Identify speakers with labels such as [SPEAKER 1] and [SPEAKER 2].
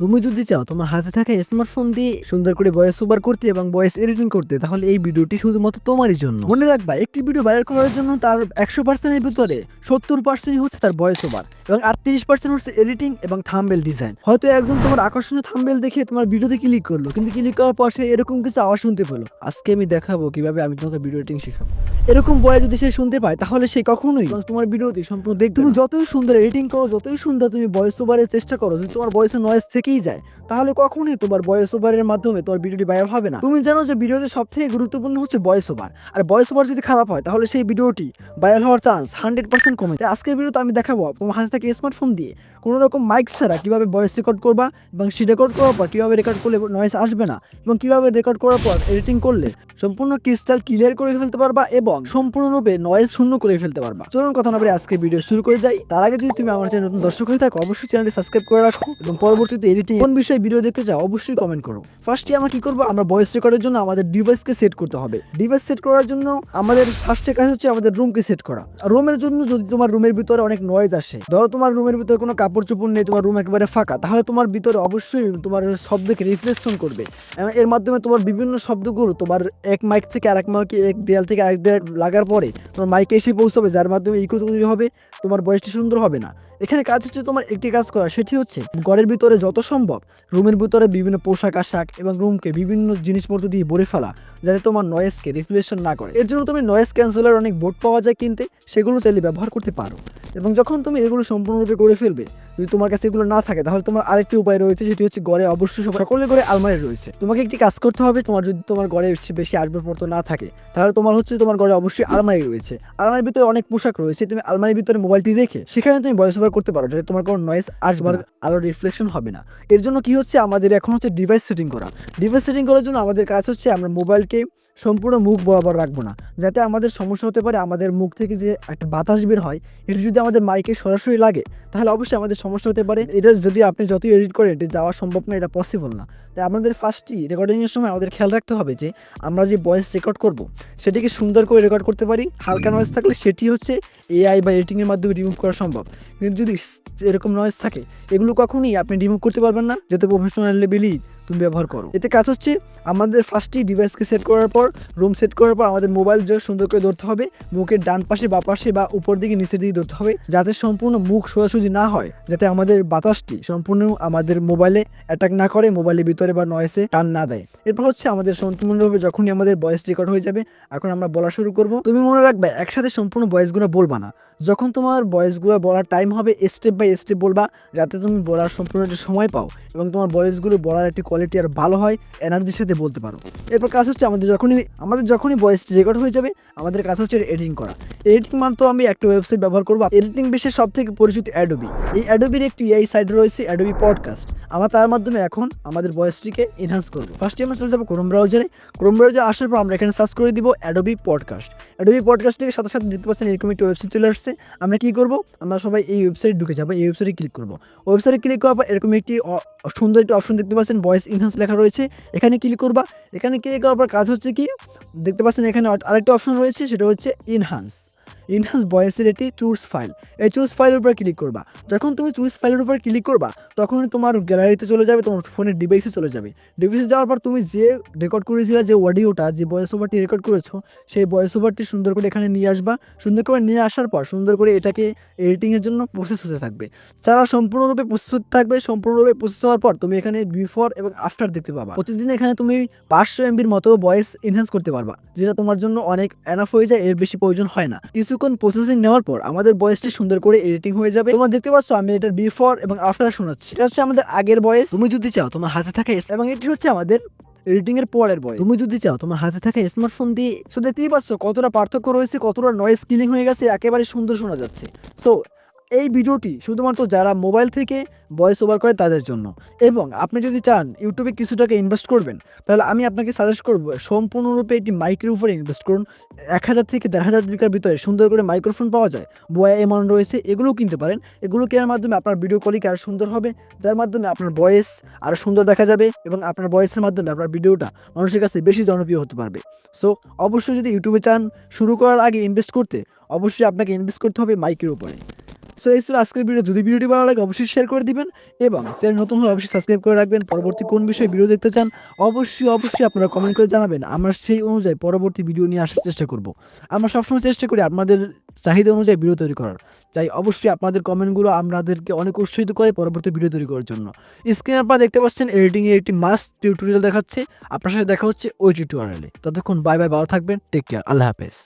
[SPEAKER 1] তুমি যদি চাও তোমার হাতে থাকা স্মার্টফোন দিয়ে সুন্দর করে ভয়েস ওভার করতে এবং ভয়েস এডিটিং করতে, তাহলে এই ভিডিওটি শুধুমাত্র তোমারই জন্য। মনে রাখবা, একটি ভিডিও ভাইরাল করার জন্য তার একশো পার্সেন্টের ভিতরে সত্তর পার্সেন্ট হচ্ছে তার ভয়েস ওভার এবং আটত্রিশ পার্সেন্ট হচ্ছে এডিটিং এবং থাম্বেল ডিজাইন হয়তো একজন তোমার আকর্ষণীয় থাম্বেল দেখে তোমার ভিডিওতে ক্লিক করল, কিন্তু ক্লিক করার পর সে এরকম কিছু আওয়াজ শুনতে পেল। আজকে আমি দেখাবো কীভাবে আমি তোমাকে ভিডিও এডিটিং শেখাবো। এরকম বয়ে যদি সে শুনতে পায় তাহলে সে কখনোই তোমার ভিডিওটি সম্পূর্ণ দেখ তুমি যতই সুন্দর এডিটিং করো যতই সুন্দর তুমি ভয়েস ওভারের চেষ্টা করো যদি তোমার ভয়েসের নয়েজ থেকেই যায় তাহলে কখনোই তোমার ভয়েস ওভারের মাধ্যমে তোমার ভিডিওটি ভাইরাল হবে না। তুমি জানো যে ভিডিওতে সব থেকে গুরুত্বপূর্ণ হচ্ছে ভয়েস ওভার আর ভয়েস ওভার যদি খারাপ হয় তাহলে সেই ভিডিওটি ভাইরাল হওয়ার চান্স হান্ড্রেড পার্সেন্ট কমে যায়। আজকের ভিডিওতে আমি দেখাবো তোমার হাতে থেকে স্মার্টফোন দিয়ে কোনো রকম মাইক ছাড়া কীভাবে ভয়েস রেকর্ড করবা এবং সে রেকর্ড করার পর কীভাবে রেকর্ড করলে নয়েজ আসবে না এবং কীভাবে রেকর্ড করার পর এডিটিং করলে সম্পূর্ণ ক্রিস্টাল ক্লিয়ার করে ফেলতে পারবা এবং সম্পূর্ণরূপে নয়েজ শূন্য করে ফেলতে পারবা। চলুন কথা না বলে আজকে ভিডিও শুরু করে যাই। তার আগে যদি তুমি আমার চ্যানেল নতুন দর্শক হয়ে থাকো, অবশ্যই চ্যানেলটি সাবস্ক্রাইব করে রাখো এবং পরবর্তীতে এডিটিং কোন বিষয়ে ভিডিও দেখতে চাও, অবশ্যই কমেন্ট করো। ফার্স্টে আমরা কি করব? আমরা ভয়েস রেকর্ডের জন্য আমাদের ডিভাইসকে সেট করতে হবে। ডিভাইস সেট করার জন্য আমাদের ফার্স্টে কাজ হচ্ছে আমাদের রুমকে সেট করা। রুমের জন্য যদি তোমার রুমের ভিতরে অনেক নয়েজ আসে, ধরো তোমার রুমের ভিতরে কোনো কাপড় চোপড় নেই, তোমার রুম একেবারে ফাঁকা, তাহলে তোমার ভিতরে অবশ্যই তোমার শব্দকে রিফ্লেকশন করবে। এর মাধ্যমে তোমার বিভিন্ন শব্দগুলো তোমার এক মাইক থেকে আরেক মাইকে এক দেয়াল থেকে আরেক লাগার পরে তোমার মাইকে এসে পৌঁছাবে, যার মাধ্যমে ইকো তৈরি হবে, তোমার বয়সটি সুন্দর হবে না। এখানে কাজ হচ্ছে তোমার একটি কাজ করা সেটি হচ্ছে ঘরের ভিতরে যত সম্ভব রুমের ভিতরে বিভিন্ন পোশাক আশাক এবং রুমকে বিভিন্ন জিনিসপত্র দিয়ে ভরে ফেলা, যাতে তোমার নয়েজকে রিফ্লেকশন না করে। এর জন্য তুমি নয়েজ ক্যান্সেলার অনেক বোর্ড পাওয়া যায় কিনতে, সেগুলো চাইলে ব্যবহার করতে পারো। এবং যখন তুমি এগুলো সম্পূর্ণরূপে করে ফেলবে যদি তোমার কাছে এগুলো না থাকে, তাহলে তোমার আরেকটি উপায় রয়েছে, সেটি হচ্ছে গড়ে অবশ্যই সকলের ঘরে আলমারি রয়েছে। তোমাকে একটি কাজ করতে হবে, তোমার যদি তোমার গড়ে হচ্ছে বেশি আসবাবপত্র না থাকে, তাহলে তোমার হচ্ছে তোমার ঘরে অবশ্যই আলমারি রয়েছে। আলমারির ভিতরে অনেক পোশাক রয়েছে, তুমি আলমারির ভিতরে মোবাইলটি রেখে সেখানে তুমি ভয়েস ওভার করতে পারো, যাতে তোমার কোনো নয়েজ আসবার আলোর রিফ্লেকশন হবে না। এর জন্য কি হচ্ছে, আমাদের এখন হচ্ছে ডিভাইস সেটিং করা। ডিভাইস সেটিং করার জন্য আমাদের কাজ হচ্ছে, আমরা মোবাইলকে সম্পূর্ণ মুখ বরাবর রাখব না। যাতে আমাদের সমস্যা হতে পারে, আমাদের মুখ থেকে যে একটা বাতাস বের হয়, এটা যদি আমাদের মাইকে সরাসরি লাগে, তাহলে অবশ্যই আমাদের সমস্যা হতে পারে। এটা যদি আপনি যতই এডিট করেন, এটা যাওয়া সম্ভব না, এটা পসিবল না। তাই আমাদের ফার্স্টই রেকর্ডিংয়ের সময় আমাদের খেয়াল রাখতে হবে যে, আমরা যে ভয়েস রেকর্ড করব, সেটিকে সুন্দর করে রেকর্ড করতে পারি। হালকা নয়েজ থাকলে সেটি হচ্ছে এআই বা এডিটিংয়ের মাধ্যমে রিমুভ করা সম্ভব। কিন্তু যদি এরকম নয়েজ থাকে, এগুলো কখনই আপনি রিমুভ করতে পারবেন না। যাতে প্রফেশনাল লেভেলই তুমি ব্যবহার করো। এতে কাজ হচ্ছে, আমাদের ফার্স্টই ডিভাইসকে সেট করার পর রুম সেট করার পর আমাদের মোবাইল যে সুন্দর করে ধরতে হবে, মুখের ডান পাশে, বা পাশে বা উপর দিকে, নিচের দিকে ধরতে হবে, যাতে সম্পূর্ণ মুখ সোজাসুজি না হয়, যাতে আমাদের বাতাসটি সম্পূর্ণ আমাদের মোবাইলে অ্যাটাক না করে মোবাইলের ভিতরে বা নয়েসে টান না দেয়। এরপর হচ্ছে আমাদের সম্পূর্ণভাবে যখনই আমাদের ভয়েস রেকর্ড হয়ে যাবে, এখন আমরা বলা শুরু করব। তুমি মনে রাখবে, একসাথে সম্পূর্ণ ভয়েসগুলো বলবা না। যখন তোমার ভয়েসগুলো বলার টাইম হবে স্টেপ বাই স্টেপ বলবা, যাতে তুমি বলার সম্পূর্ণ সময় পাও এবং তোমার ভয়েসগুলো বলার একটি কোয়ালিটি আর ভালো হয় এনার্জির সাথে বলতে পারো। এরপর কাজ হচ্ছে আমাদের যখনই আমাদের যখনই ভয়েস রেকর্ড হয়ে যাবে, আমাদের কাজ হচ্ছে এডিটিং করা। এডিটিং মানে তো আমি একটা ওয়েবসাইট ব্যবহার করব এডিটিং বিষয়ে সব থেকে পরিচিত অ্যাডোবি এই অ্যাডোবির একটি এই সাইড রয়েছে অ্যাডোবি পডকাস্ট আমরা তার মাধ্যমে এখন আমাদের ভয়েসটিকে এনহান্স করব। ফার্স্টে আমরা চলে যাব ক্রোম ব্রাউজারে ক্রোম ব্রাউজারে আসার পর আমরা এখানে সার্চ করে দিব অ্যাডোবি পডকাস্ট অ্যাডোবি পডকাস্টের সাথে সাথে দেখতে পাচ্ছেন এরকম একটি ওয়েবসাইট চলে আসছে। আমরা কী করব? আমরা সবাই এই ওয়েবসাইট ঢুকে যাব। এই ওয়েবসাইটে ক্লিক করব। ওয়েবসাইটে ক্লিক করার পর এরকম একটি সুন্দর একটি অপশন দেখতে পাচ্ছেন ভয়েস ইনহান্স লেখা রয়েছে। এখানে ক্লিক করবা। এখানে ক্লিক করার পর কাজ হচ্ছে কি? দেখতে পাচ্ছেন এখানে আরেকটা অপশন রয়েছে, সেটা হচ্ছে ইনহান্স ইনহান্স ভয়েসের একটি চুজ ফাইল। এই চুজ ফাইলের উপর ক্লিক করবা। যখন তুমি চুজ ফাইলের উপর ক্লিক করবা তখন তোমার গ্যালারিতে চলে যাবে, তোমার ফোনের ডিভাইসে চলে যাবে। ডিভাইসে যাওয়ার পর তুমি যে রেকর্ড করেছিলে, যে অডিওটা, যে ভয়েস ওভারটি রেকর্ড করেছ, সেই ভয়েস ওভারটি সুন্দর করে এখানে নিয়ে আসবা। সুন্দর করে নিয়ে আসার পর, সুন্দর করে এটাকে এডিটিংয়ের জন্য প্রসেস হতে থাকবে। যারা সম্পূর্ণরূপে প্রসেস হতে থাকবে, সম্পূর্ণরূপে প্রসেস হওয়ার পর তুমি এখানে বিফোর এবং আফটার দেখতে পাবা। প্রতিদিন এখানে তুমি পাঁচশো এমবির মতো ভয়েস এনহ্যান্স করতে পারবা, যেটা তোমার জন্য অনেক এনাফ হয়ে যায়, এর বেশি প্রয়োজন হয় না। কিছুক্ষণ প্রসেসিং নেওয়ার পর আমাদের বয়সটি সুন্দর করে এডিটিং হয়ে যাবে। তোমরা দেখতে পাচ্ছ আমি এটার বিফোর এবং আফটার শোনাচ্ছি। এটা হচ্ছে আমাদের আগের বয়স। তুমি যদি চাও তোমার হাতে থাকে এবং এটি হচ্ছে আমাদের এডিটিং এর পরের বয় তুমি যদি চাও তোমার হাতে থাকা স্মার্টফোন দিয়ে সো দেখতেই পাচ্ছ কতটা পার্থক্য রয়েছে, কতটা নয়েজ কিলিং হয়ে গেছে, একেবারে সুন্দর শোনা যাচ্ছে। সো এই ভিডিওটি শুধুমাত্র যারা মোবাইল থেকে ভয়েস ওভার করে তাদের জন্য। এবং আপনি যদি চান ইউটিউবে কিছু টাকা ইনভেস্ট করবেন, তাহলে আমি আপনাকে সাজেস্ট করব সম্পূর্ণরূপে একটি মাইকের উপরে ইনভেস্ট করুন। এক হাজার থেকে দেড় হাজার টাকার ভিতরে সুন্দর করে মাইক্রোফোন পাওয়া যায়, বয়া এমন রয়েছে, এগুলোও কিনতে পারেন। এগুলো কেনার মাধ্যমে আপনার ভিডিও কোয়ালিটি আরও সুন্দর হবে, যার মাধ্যমে আপনার ভয়েস আরও সুন্দর দেখা যাবে এবং আপনার ভয়েসের মাধ্যমে আপনার ভিডিওটা মানুষের কাছে বেশি জনপ্রিয় হতে পারবে। সো অবশ্যই যদি ইউটিউবে চান শুরু করার আগে ইনভেস্ট করতে, অবশ্যই আপনাকে ইনভেস্ট করতে হবে মাইকের উপরে সো এই ছিল আজকের ভিডিও যদি ভিডিওটি ভালো লাগে, অবশ্যই শেয়ার করে দিবেন এবং চ্যানেল নতুন হলে অবশ্যই সাবস্ক্রাইব করে রাখবেন। পরবর্তী কোন বিষয়ে ভিডিও দেখতে চান, অবশ্যই অবশ্যই আপনারা কমেন্ট করে জানাবেন। আমরা সেই অনুযায়ী পরবর্তী ভিডিও নিয়ে আসার চেষ্টা করব। আমরা সবসময় চেষ্টা করি আপনাদের চাহিদা অনুযায়ী ভিডিও তৈরি করার। তাই অবশ্যই আপনাদের কমেন্টগুলো আমাদেরকে অনেক উৎসাহিত করে পরবর্তী ভিডিও তৈরি করার জন্য। স্ক্রিনে আপনারা দেখতে পাচ্ছেন এডিটিং এর একটি মাস্ট টিউটোরিয়াল দেখাচ্ছে। আপনার সাথে দেখা হচ্ছে ওই টিউটোরিয়ালে ততক্ষণ বাই বাই ভালো থাকবেন। টেক কেয়ার আল্লাহ হাফেজ।